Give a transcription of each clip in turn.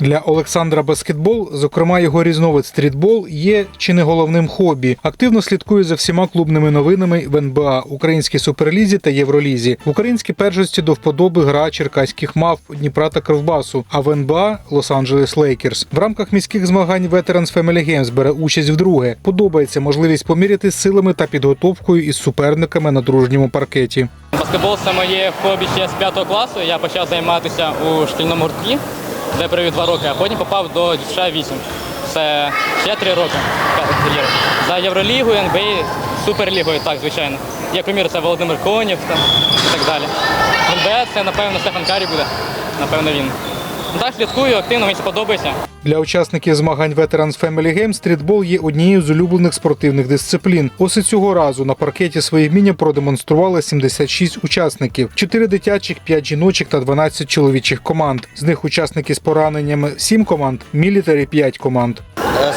Для Олександра баскетбол, зокрема його різновид стрітбол, є чи не головним хобі. Активно слідкує за всіма клубними новинами в НБА, Українській суперлізі та Євролізі. В українській першості до вподоби гра черкаських мав Дніпра та Кривбасу, а в НБА Лос-Анджелес Лейкерс. В рамках міських змагань Veterans Family Games бере участь вдруге. Подобається можливість поміряти силами та підготовкою із суперниками на дружньому паркеті. Баскетбол це моє хобі ще з 5 класу. Я почав займатися у шкільному гурткі, де провів два роки, а потім попав до США 8. Це ще три роки. За Євролігу, НБА, Суперлігою, так, звичайно. Як примір, це Володимир Конів там, і так далі. НБА це, напевно, Стефан Карі буде. Напевно, він. Так, слідкую активно, мені це подобається. Для учасників змагань Veterans Family Games стрітбол є однією з улюблених спортивних дисциплін. Ось і цього разу на паркеті свої вміння продемонстрували 76 учасників: 4 дитячих, 5 жіночих та 12 чоловічих команд. З них учасники з пораненнями 7 команд, мілітарі 5 команд.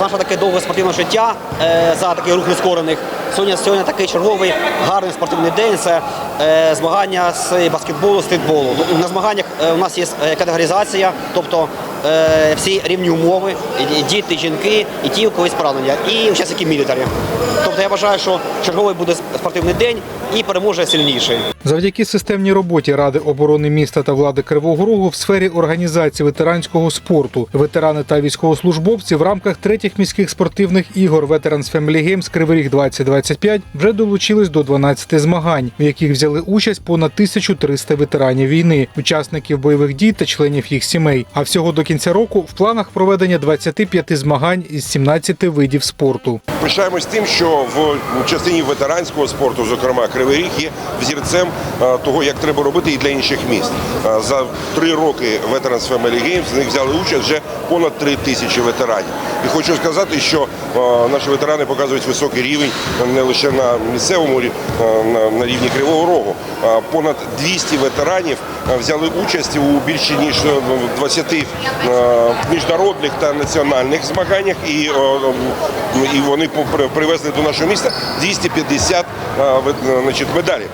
Е, таке довге спортивне життя е, за такий рух нескорених. Сьогодні, сьогодні такий черговий гарний спортивний день. Це е, змагання з баскетболу, стрітболу. Ну, На змаганнях е, у нас є е, категоризація, тобто е, всі рівні умови, і діти, жінки, і ті, у когось поранення, і учасники мілітарі. Тобто я вважаю, що черговий буде спортивний день і переможе сильніший. Завдяки системній роботі Ради оборони міста та влади Кривого Рогу в сфері організації ветеранського спорту, ветерани та військовослужбовці в рамках третіх міських спортивних ігор Veterans Family Games Кривий Ріг 2025 вже долучились до 12 змагань, в яких взяли участь понад 1300 ветеранів війни, учасників бойових дій та членів їх сімей. А всього до кінця року в планах проведення 25 змагань із 17 видів спорту. Пишаємось тим, що в частині ветеранського спорту, зокрема Кривий Ріг, є взірцем того, як треба робити і для інших міст. Е, За три роки Veterans Family Games в них взяли участь вже понад три тисячі ветеранів. І хочу сказати, що е, наші ветерани показують високий рівень не лише на місцевому е, на- рівні Кривого Рогу. Е, Понад 200 ветеранів е, взяли участь у більше ніж е, 20 е, міжнародних та національних змаганнях, і, е, е, і вони привезли до нашого міста 250 е, е, значить, медалей.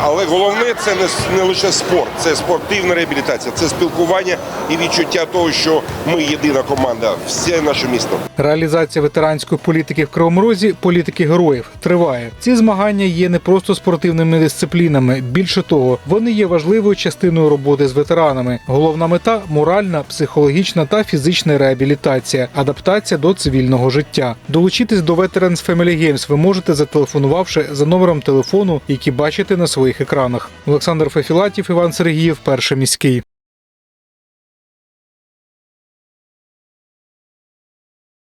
Але головне це не лише спорт, це спортивна реабілітація, це спілкування і відчуття того, що ми єдина команда, все наше місто. Реалізація ветеранської політики в Кривому Розі політики героїв триває. Ці змагання є не просто спортивними дисциплінами. Більше того, вони є важливою частиною роботи з ветеранами. Головна мета моральна, психологічна та фізична реабілітація, адаптація до цивільного життя. Долучитись до Veterans Family Games ви можете зателефонувавши за номером телефону, який бачите на своїх екранах. Олександр Фефілатів, Іван Сергіїв, перший міський.